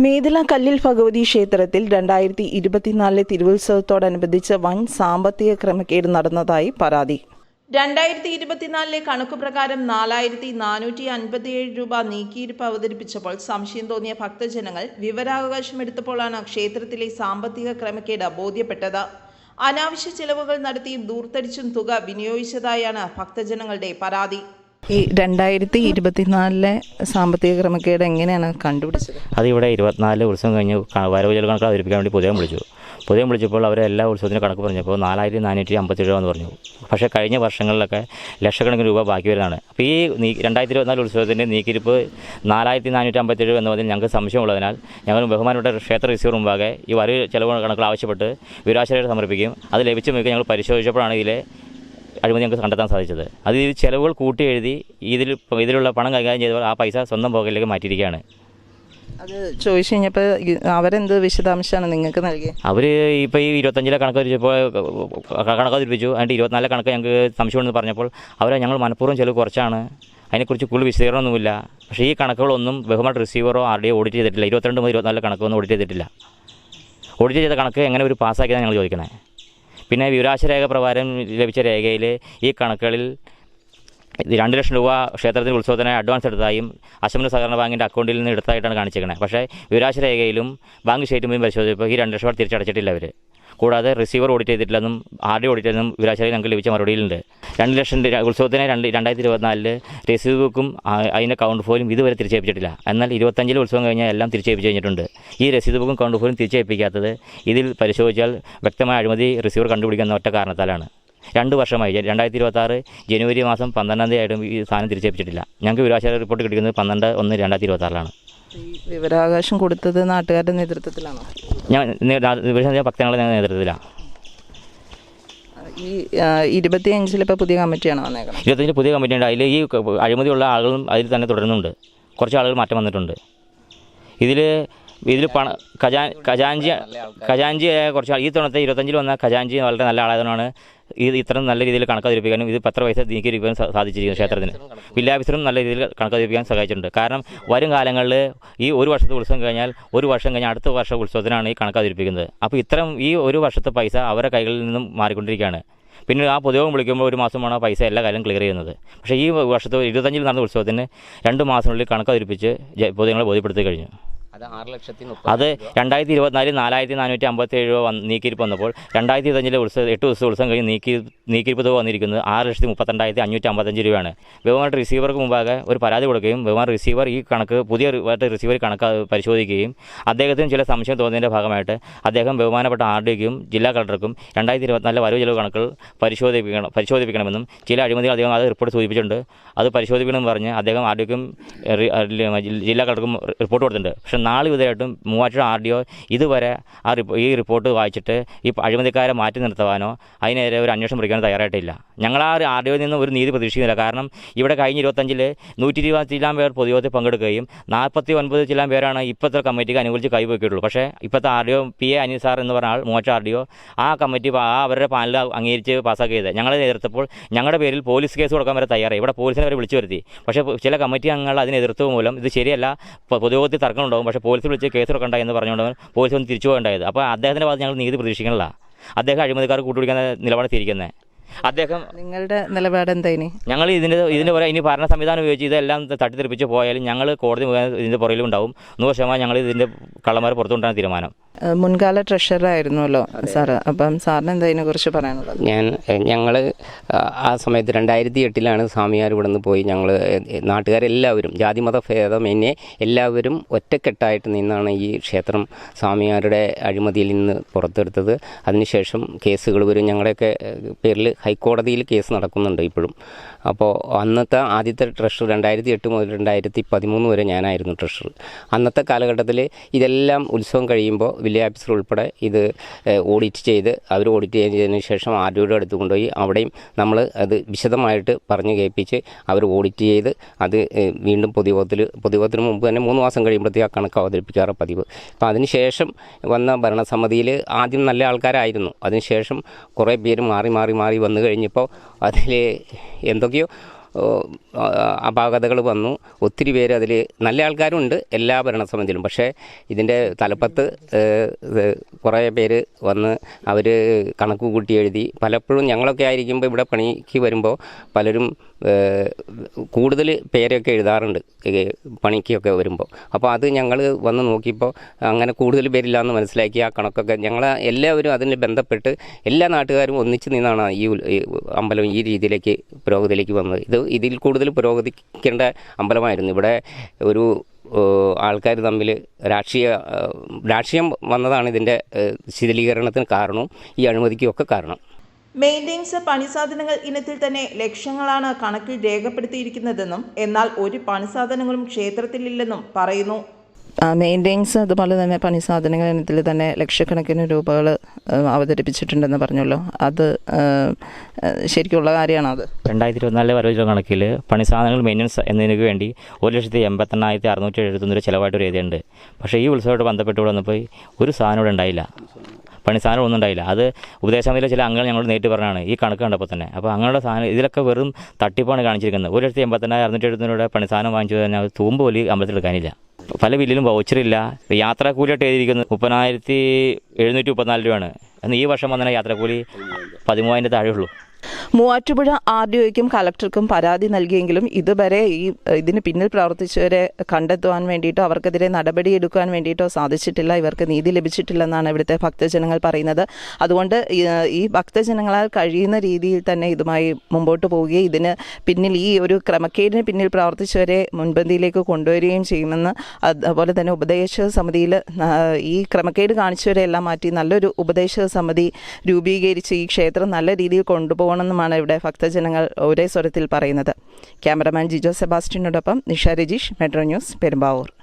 മേദല കല്ലിൽ ഭഗവതി ക്ഷേത്രത്തിൽ രണ്ടായിരത്തി ഇരുപത്തിനാലിലെ തിരുവുത്സവത്തോടനുബന്ധിച്ച് വൻ സാമ്പത്തിക ക്രമക്കേട് നടന്നതായി പരാതി. രണ്ടായിരത്തി ഇരുപത്തിനാലിലെ കണക്ക് പ്രകാരം നാലായിരത്തി നാനൂറ്റി അൻപത്തിയേഴ് രൂപ നീക്കിയിരിപ്പ് അവതരിപ്പിച്ചപ്പോൾ സംശയം തോന്നിയ ഭക്തജനങ്ങൾ വിവരാവകാശം എടുത്തപ്പോഴാണ് ക്ഷേത്രത്തിലെ സാമ്പത്തിക ക്രമക്കേട് ബോധ്യപ്പെട്ടത്. അനാവശ്യ ചെലവുകൾ നടത്തിയും ദൂർത്തടിച്ചും തുക വിനിയോഗിച്ചതായാണ് ഭക്തജനങ്ങളുടെ പരാതി. ഈ രണ്ടായിരത്തി ഇരുപത്തിനാലിലെ സാമ്പത്തിക ക്രമക്കേട് എങ്ങനെയാണ് കണ്ടുപിടിച്ചത്? അതിവിടെ ഇരുപത്തിനാല് ഉത്സവം കഴിഞ്ഞ് വരവ് ചെലവ് കണക്ക് അവതരിപ്പിക്കാൻ വേണ്ടി പുതിയം വിളിച്ചു. പുതിയം വിളിച്ചപ്പോൾ അവർ എല്ലാ ഉത്സവത്തിനും കണക്ക് പറഞ്ഞപ്പോൾ നാലായിരത്തി നാനൂറ്റി അമ്പത്തി രൂപ എന്ന് പറഞ്ഞു. പക്ഷേ കഴിഞ്ഞ വർഷങ്ങളിലൊക്കെ ലക്ഷക്കണക്കിന് രൂപ ബാക്കി വരുന്നതാണ്. അപ്പോൾ ഈ രണ്ടായിരത്തി ഇരുപത്തിനാല് ഉത്സവത്തിന്റെ നീക്കിരിപ്പ് നാലായിരത്തി നാനൂറ്റി അമ്പത്തി രൂപ എന്നതിൽ ഞങ്ങൾക്ക് സംശയമുള്ളതിനാൽ ഞങ്ങൾ ബഹുമാനപ്പെട്ട ക്ഷേത്ര റിസീവർ മുമ്പാകെ ഈ വരവ് ചെലവ് കണക്കുകൾ ആവശ്യപ്പെട്ട് വിവരാശാലയിൽ സമർപ്പിക്കും. അത് ലഭിച്ചു മിക്ക ഞങ്ങൾ പരിശോധിച്ചപ്പോഴാണ് ഇതിലെ അഴിമതി ഞങ്ങൾക്ക് കണ്ടെത്താൻ സാധിച്ചത്. അത് ഈ ചിലവുകൾ കൂട്ടി എഴുതി ഇതിൽ ഇതിലുള്ള പണം കൈകാര്യം ചെയ്തപ്പോൾ ആ പൈസ സ്വന്തം പോക്കറ്റിലേക്ക് മാറ്റിയിരിക്കുകയാണ്. അത് ചോദിച്ചു കഴിഞ്ഞപ്പോൾ അവരെന്ത് വിശദാംശമാണ് നിങ്ങൾക്ക് നൽകിയത് അവർ ഇപ്പോൾ ഈ ഇരുപത്തഞ്ചിലെ കണക്ക് തിരിച്ചപ്പോൾ കണക്ക് തിരിപ്പിച്ചു അതിന്റെ ഇരുപത്തിനാലിലെ കണക്ക് ഞങ്ങൾക്ക് സംശയമുണ്ടെന്ന് പറഞ്ഞപ്പോൾ അവരെ ഞങ്ങൾ മനഃപൂർവം ചിലവ് കുറച്ചാണ്. അതിനെക്കുറിച്ച് കൂടുതൽ വിശദീകരണമൊന്നുമില്ല. പക്ഷേ ഈ കണക്കുകളൊന്നും ബഹുമാൻ റിസീവറോ ആരുടെയോ ഓഡിറ്റ് ചെയ്തിട്ടില്ല. ഇരുപത്തിരണ്ട് മുതൽ ഇരുപത്തിനാലിലെ കണക്കൊന്നും ഓഡിറ്റ് ചെയ്തിട്ടില്ല. ഓഡിറ്റ് ചെയ്ത കണക്ക് എങ്ങനെ ഒരു പാസ്സാക്കിയതാണ് ഞങ്ങൾ ചോദിക്കണേ. പിന്നെ വിവരാശ രേഖ പ്രകാരം ലഭിച്ച രേഖയിൽ ഈ കണക്കുകളിൽ ഇത് രണ്ട് ലക്ഷം രൂപ ക്ഷേത്രത്തിന് ഉത്സവത്തിന് അഡ്വാൻസ് എടുത്തതായും അസംബ്ലി സഹകരണ ബാങ്കിന്റെ അക്കൗണ്ടിൽ നിന്ന് എടുത്തായിട്ടാണ് കാണിച്ചിരിക്കുന്നത് പക്ഷേ വിവരാശ രേഖയിലും ബാങ്ക് സ്റ്റേറ്റ്മെന്റും പരിശോധിച്ചപ്പോൾ ഈ രണ്ട് ലക്ഷം രൂപ തിരിച്ചടച്ചിട്ടില്ല അവർ കൂടാതെ റിസീവർ ഓഡിറ്റ് ചെയ്തിട്ടില്ലെന്നും ആർ ഡി ഓഡിറ്റ് ചെയ്തെന്നും വിവരാശാലയിൽ ഞങ്ങൾക്ക് ലഭിച്ച മറുപടിയിലുണ്ട്. രണ്ട് ലക്ഷം ഉത്സവത്തിന് രണ്ട് രണ്ടായിരത്തി ഇരുപത്തിനാലിൽ രസീത് ബുക്കും അതിന്റെ കൗണ്ട് ഫോലും ഇതുവരെ തിരിച്ചേപ്പിച്ചിട്ടില്ല. എന്നാൽ ഇരുപത്തഞ്ചിൽ ഉത്സവം കഴിഞ്ഞാൽ എല്ലാം തിരിച്ചേപ്പിച്ച് കഴിഞ്ഞിട്ടുണ്ട്. ഈ രസീത് ബുക്കും കൗണ്ട് ഫോലും തിരിച്ചേൽപ്പിക്കാത്തത് ഇതിൽ പരിശോധിച്ചാൽ വ്യക്തമായ അഴിമതി റിസീവർ കണ്ടുപിടിക്കുന്ന ഒറ്റ കാരണത്താലാണ്. രണ്ട് വർഷമായി. രണ്ടായിരത്തി ഇരുപത്തി ആറ് ജനുവരി മാസം പന്ത്രണ്ടാം തീയതി ആയിട്ടും ഈ സാധനം തിരിച്ചേപ്പിച്ചിട്ടില്ല ഞങ്ങൾക്ക് വിവരാശാല റിപ്പോർട്ട് കിട്ടിക്കുന്നത് പന്ത്രണ്ട് ഒന്ന് രണ്ടായിരത്തി ഇരുപത്തി ആറിലാണ് ഈ വിവരാവകാശം കൊടുത്തത് നാട്ടുകാരുടെ നേതൃത്വത്തിലാണോ? ഞാൻ ഭക്തങ്ങളുടെ നേതൃത്വത്തിലാണ് ഈ ഇരുപത്തിയഞ്ചിൽ ഇപ്പോൾ പുതിയ കമ്മിറ്റിയാണ് വന്നേക്കുന്നത് ഇരുപത്തഞ്ച് പുതിയ കമ്മിറ്റി ഉണ്ട് അതിൽ ഈ അഴിമതിയുള്ള ആളുകളും അതിൽ തന്നെ തുടരുന്നുണ്ട്. കുറച്ച് ആളുകൾ മാറ്റം വന്നിട്ടുണ്ട്. ഇതിൽ ഇതിൽ പണ ഖജാൻ ഖജാൻജി ഖജാൻജി കുറച്ച് ഈ തവണത്തെ ഇരുപത്തഞ്ചിൽ വന്ന ഖജാൻജി വളരെ നല്ല ആളായതുകൊണ്ടാണ് ഇത് ഇത്ര നല്ല രീതിയിൽ കണക്കാതിരിപ്പിക്കാനും ഇത് പത്ര പൈസ നീക്കിയിരിക്കാനും സാധിച്ചിരിക്കുന്നു ക്ഷേത്രത്തിന്. വില്ലാഫീസറും നല്ല രീതിയിൽ കണക്കാതിരിപ്പിക്കാൻ സഹായിച്ചിട്ടുണ്ട്. കാരണം വരും കാലങ്ങളിൽ ഈ ഒരു വർഷത്തെ ഉത്സവം കഴിഞ്ഞാൽ ഒരു വർഷം കഴിഞ്ഞാൽ അടുത്ത വർഷ ഉത്സവത്തിനാണ് ഈ കണക്കാതിരിപ്പിക്കുന്നത്. അപ്പോൾ ഇത്തരം ഈ ഒരു വർഷത്തെ പൈസ അവരുടെ കൈകളിൽ നിന്നും മാറിക്കൊണ്ടിരിക്കുകയാണ്. പിന്നെ ആ പൊതുയോഗം വിളിക്കുമ്പോൾ ഒരു മാസമാണ് പൈസ എല്ലാ കാര്യം ക്ലിയർ ചെയ്യുന്നത്. പക്ഷേ ഈ വർഷത്തെ ഇരുപത്തഞ്ചിൽ നടന്ന ഉത്സവത്തിന് രണ്ട് മാസത്തിനുള്ളിൽ കണക്ക് അവതരിപ്പിച്ച് ജ- പൊതുജനങ്ങളെ ബോധ്യപ്പെടുത്തി കഴിഞ്ഞു. അത് രണ്ടായിരത്തി ഇരുപത്തിനാലിൽ നാലായിരത്തി നാനൂറ്റി അമ്പത്തി ഏഴ് രൂപ നീക്കിയിരിപ്പ് വന്നപ്പോൾ രണ്ടായിരത്തി ഇരുപത്തഞ്ചിലെ ഉത്സവം എട്ട് ദിവസം ഉത്സവം കഴിഞ്ഞ് നീക്കി നീക്കിയിരിപ്പ് തുക വന്നിരിക്കുന്നത് ആറ് ലക്ഷത്തി മുപ്പത്തിരണ്ടായിരത്തി അഞ്ഞൂറ്റി അമ്പത്തഞ്ച് രൂപയാണ് ബഹുമാന റിസീവർക്ക് മുമ്പാകെ ഒരു പരാതി കൊടുക്കുകയും ബഹുമാൻ റിസീവർ ഈ കണക്ക് പുതിയ റിസീവർ കണക്ക് പരിശോധിക്കുകയും അദ്ദേഹത്തിന് ചില സംശയം തോന്നിയതിന്റെ ഭാഗമായിട്ട് അദ്ദേഹം ബഹുമാനപ്പെട്ട ആർ ഡിക്കും ജില്ലാ കളക്ടർക്കും രണ്ടായിരത്തി ഇരുപത്തിനാലിലെ വരവ് ചെലവ് കണക്കുകൾ പരിശോധിപ്പിക്കണം പരിശോധിപ്പിക്കണമെന്നും ചില അഴിമതികൾ അദ്ദേഹം അത് റിപ്പോർട്ട് സൂചിപ്പിച്ചിട്ടുണ്ട്. അത് പരിശോധിക്കണമെന്ന് പറഞ്ഞ് അദ്ദേഹം ആർ ഡിക്കും ജില്ലാ കളക്ടർക്കും റിപ്പോർട്ട് കൊടുത്തിട്ടുണ്ട്. പക്ഷേ നാളെ ഇതുവരെയായിട്ടും മൂവാറ്റുപുഴ ആർ ഡി ഒ ഇതുവരെ ആ ഈ റിപ്പോർട്ട് വായിച്ചിട്ട് ഈ അഴിമതിക്കാരെ മാറ്റി നിർത്തുവാനോ അതിനെതിരെ ഒരു അന്വേഷണം പിടിക്കാനോ തയ്യാറായിട്ടില്ല. ഞങ്ങൾ ആ ആർ ഡി ഒയിൽ നിന്നും ഒരു നീതി പ്രതീക്ഷിക്കുന്നില്ല. കാരണം ഇവിടെ കഴിഞ്ഞ ഇരുപത്തഞ്ചിൽ നൂറ്റി ഇരുപത്തിലാം പേർ പൊതുയോഗത്തിൽ പങ്കെടുക്കുകയും നാൽപ്പത്തി ഒൻപത് ചില്ലാം പേരാണ് ഇപ്പോഴത്തെ കമ്മിറ്റിക്ക് അനുകൂലിച്ച് കൈവയ്ക്കിയിട്ടുള്ളൂ പക്ഷേ ഇപ്പോഴത്തെ R D O P A Anil sir എന്ന് പറഞ്ഞ ആൾ മൂവാറ്റ ആർ ഡി ഒ ആ കമ്മിറ്റി ആ അവരുടെ പാനൽ അംഗീകരിച്ച് പാസ്സാക്കിയത്. ഞങ്ങളെ എതിർത്തപ്പോൾ ഞങ്ങളുടെ പേരിൽ പോലീസ് കേസ് കൊടുക്കാൻ വരെ തയ്യാറായി. ഇവിടെ പോലീസിനെ വരെ വിളിച്ചു വരുത്തി. പക്ഷേ ചില കമ്മിറ്റി അംഗങ്ങൾ അതിനെ മൂലം ഇത് ശരിയല്ല. പൊതുയോഗത്തിൽ തർക്കമുണ്ടാകും പക്ഷേ പോലീസ് വിളിച്ച് കേസ് കൊടുക്കണ്ട എന്ന് പറഞ്ഞുകൊണ്ട് പോലീസ് ഒന്ന് തിരിച്ചു പോകേണ്ടായത്. അപ്പോൾ അദ്ദേഹത്തിന്റെ ഭാഗത്ത് ഞങ്ങൾ നീതി പ്രതീക്ഷിക്കണില്ല. അദ്ദേഹം അഴിമതിക്കാർ കൂട്ടുപിടിക്കുന്ന നിലപാട് തിരിക്കുന്നത് അദ്ദേഹം നിങ്ങളുടെ നിലപാട് എന്താ ഇനി ഞങ്ങൾ ഇതിന്റെ ഇതിന്റെ പുറകെ ഇനി ഭരണ സംവിധാനം ഉപയോഗിച്ച് ഇതെല്ലാം തട്ടിത്തെറിപ്പിച്ച് പോയാലും ഞങ്ങൾ കോടതി മുഖേന ഇതിന്റെ പുറയിലും ഉണ്ടാവും. നൂറ് ശതമാനം ഞങ്ങൾ ഇതിന്റെ കള്ളന്മാർ പുറത്തുകൊണ്ടാണ് തീരുമാനം. മുൻകാല ട്രഷറായിരുന്നല്ലോ സാറ്. അപ്പം സാറിന് എന്താ ഇതിനെക്കുറിച്ച് പറയാനുള്ളത്? ഞാൻ ഞങ്ങൾ ആ സമയത്ത് രണ്ടായിരത്തി എട്ടിലാണ് സ്വാമിയാർ ഇവിടെ നിന്ന് പോയി ഞങ്ങൾ നാട്ടുകാരെല്ലാവരും ജാതിമത ഭേദമന്യേ എല്ലാവരും ഒറ്റക്കെട്ടായിട്ട് നിന്നാണ് ഈ ക്ഷേത്രം സ്വാമിയാരുടെ അഴിമതിയിൽ നിന്ന് പുറത്തെടുത്തത്. അതിനുശേഷം കേസുകൾ വരും. ഞങ്ങളുടെയൊക്കെ പേരിൽ ഹൈക്കോടതിയിൽ കേസ് നടക്കുന്നുണ്ട് ഇപ്പോഴും. അപ്പോൾ അന്നത്തെ ആദ്യത്തെ ട്രഷർ രണ്ടായിരത്തി എട്ട് മുതൽ രണ്ടായിരത്തി പതിമൂന്ന് വരെ ഞാനായിരുന്നു ട്രഷർ അന്നത്തെ കാലഘട്ടത്തിൽ ഇതെല്ലാം ഉത്സവം കഴിയുമ്പോൾ വില്ലേജ് ഓഫീസർ ഉൾപ്പെടെ ഇത് ഓഡിറ്റ് ചെയ്ത് അവർ ഓഡിറ്റ് ചെയ്തതിന് ശേഷം ആർ ഡിയുടെ അടുത്ത് കൊണ്ടുപോയി അവിടെയും നമ്മൾ അത് വിശദമായിട്ട് പറഞ്ഞു കേൾപ്പിച്ച് അവർ ഓഡിറ്റ് ചെയ്ത് അത് വീണ്ടും പൊതുയോഗത്തിൽ പൊതുയോഗത്തിന് മുമ്പ് തന്നെ മൂന്ന് മാസം കഴിയുമ്പോഴത്തേക്ക് ആ കണക്ക് അവതരിപ്പിക്കാറ് പതിവ്. അപ്പോൾ അതിനുശേഷം വന്ന ഭരണസമിതിയിൽ ആദ്യം നല്ല ആൾക്കാരായിരുന്നു. അതിനുശേഷം കുറേ പേര് മാറി മാറി മാറി വന്നു കഴിഞ്ഞപ്പോൾ അതിൽ എന്തൊക്കെയോ അപാകതകൾ വന്നു. ഒത്തിരി പേര് അതിൽ നല്ല ആൾക്കാരുണ്ട് എല്ലാ ഭരണസമിതിയിലും. പക്ഷേ ഇതിന്റെ തലപ്പത്ത് കുറേ പേര് വന്ന് അവർ കണക്ക് കൂട്ടി എഴുതി. പലപ്പോഴും ഞങ്ങളൊക്കെ ആയിരിക്കുമ്പോൾ ഇവിടെ പണിക്ക് വരുമ്പോൾ പലരും കൂടുതൽ പേരൊക്കെ എഴുതാറുണ്ട് പണിക്കൊക്കെ വരുമ്പോൾ അപ്പോൾ അത് ഞങ്ങൾ വന്ന് നോക്കിയപ്പോൾ അങ്ങനെ കൂടുതൽ പേരില്ലാന്ന് മനസ്സിലാക്കി ആ കണക്കൊക്കെ ഞങ്ങൾ എല്ലാവരും അതിന് ബന്ധപ്പെട്ട് എല്ലാ നാട്ടുകാരും ഒന്നിച്ച് നിന്നാണ് ഈ അമ്പലം ഈ രീതിയിലേക്ക് പുരോഗതിയിലേക്ക് വന്നത്. ഇത് ഇതിൽ കൂടുതൽ പുരോഗതിക്കേണ്ട അമ്പലമായിരുന്നു. ഇവിടെ ഒരു ആൾക്കാർ തമ്മിൽ രാഷ്ട്രീയ രാഷ്ട്രീയം വന്നതാണ് ഇതിന്റെ ശിഥിലീകരണത്തിന് കാരണവും ഈ അഴിമതിക്കുമൊക്കെ കാരണം. മെയിന്റെനൻസ് പണിസാധനങ്ങൾ ഇനത്തിൽ തന്നെ ലക്ഷങ്ങളാണ് കണക്കിൽ രേഖപ്പെടുത്തിയിരിക്കുന്നതെന്നും എന്നാൽ ഒരു പണിസാധനങ്ങളും ക്ഷേത്രത്തിലില്ലെന്നും പറയുന്നു. മെയിന്റെനൻസ് അതുപോലെ തന്നെ പണി സാധനങ്ങൾ ഇനത്തിൽ തന്നെ ലക്ഷക്കണക്കിന് രൂപകൾ അവതരിപ്പിച്ചിട്ടുണ്ടെന്ന് പറഞ്ഞല്ലോ. അത് ശരിക്കുള്ള കാര്യമാണ് അത്? രണ്ടായിരത്തി ഇരുപത്തിനാലിലെ വരവ് കണക്കിൽ പണി സാധനങ്ങൾ മെയിന്റനൻസ് എന്നതിനു വേണ്ടി ഒരു ലക്ഷത്തി എൺപത്തെണ്ണായിരത്തി അറുന്നൂറ്റി എഴുപത്തൊന്ന് രൂപ ചിലവായിട്ട് ഒരു പക്ഷേ ഈ ഉത്സവമായിട്ട് ബന്ധപ്പെട്ട് ഇവിടെ വന്നപ്പോൾ ഒരു സാധനം ഇവിടെ ഉണ്ടായില്ല. പണി സാധനം ഒന്നും ഉണ്ടായില്ല. അത് ഉപദേശസമിതിയിലെ ചില അംഗങ്ങൾ ഞങ്ങൾ നേരിട്ട് പറഞ്ഞാണ് ഈ കണക്ക് കണ്ടപ്പോൾ തന്നെ. അപ്പോൾ അങ്ങനെയുള്ള സാധനം ഇതിലൊക്കെ വെറും തട്ടിപ്പാണ് കാണിച്ചിരിക്കുന്നത്. ഒരു ലക്ഷത്തി എൺപത്തെണ്ണായിരം അറുന്നൂറ്റി എഴുപത്തൊന്ന് രൂപ പണി സാധനം വാങ്ങിച്ചു കഴിഞ്ഞാൽ തൂമ്പ് പോലും അമ്പലത്തിൽ എടുക്കാനില്ല. പല ബില്ലിലും വൗച്ചറില്ല. യാത്രാക്കൂലിയായിട്ട് എഴുതിയിരിക്കുന്നത് മുപ്പതിനായിരത്തി എഴുന്നൂറ്റി മുപ്പത്തിനാല് രൂപയാണ്. എന്നാൽ ഈ വർഷം വന്ന യാത്രാക്കൂലി പതിമൂവായിരത്തി താഴെ ഉള്ളൂ മൂവാറ്റുപുഴ ആർ ഡി ഒയ്ക്കും കലക്ടർക്കും പരാതി നൽകിയെങ്കിലും ഇതുവരെ ഈ ഇതിന് പിന്നിൽ പ്രവർത്തിച്ചവരെ കണ്ടെത്തുവാൻ വേണ്ടിയിട്ടോ അവർക്കെതിരെ നടപടിയെടുക്കാൻ വേണ്ടിയിട്ടോ സാധിച്ചിട്ടില്ല. ഇവർക്ക് നീതി ലഭിച്ചിട്ടില്ലെന്നാണ് ഇവിടുത്തെ ഭക്തജനങ്ങൾ പറയുന്നത്. അതുകൊണ്ട് ഈ- ഭക്തജനങ്ങളാൽ കഴിയുന്ന രീതിയിൽ തന്നെ ഇതുമായി മുമ്പോട്ട് പോവുകയും ഇതിന് പിന്നിൽ ഈ ഒരു ക്രമക്കേടിന് പിന്നിൽ പ്രവർത്തിച്ചവരെ മുൻപന്തിയിലേക്ക് കൊണ്ടുവരികയും ചെയ്യുമെന്ന് അതുപോലെ തന്നെ ഉപദേശക സമിതിയിൽ ഈ ക്രമക്കേട് കാണിച്ചവരെ എല്ലാം മാറ്റി നല്ലൊരു ഉപദേശക സമിതി രൂപീകരിച്ച് ഈ ക്ഷേത്രം നല്ല രീതിയിൽ കൊണ്ടുപോകണമെന്നുമാണ് ഇവിടെ ഭക്തജനങ്ങൾ ഒരേ സ്വരത്തിൽ പറയുന്നത്. ക്യാമറമാൻ ജിജോ സെബാസ്റ്റ്യനോടൊപ്പം നിഷ രജീഷ് മെട്രോ ന്യൂസ് പെരുമ്പാവൂർ.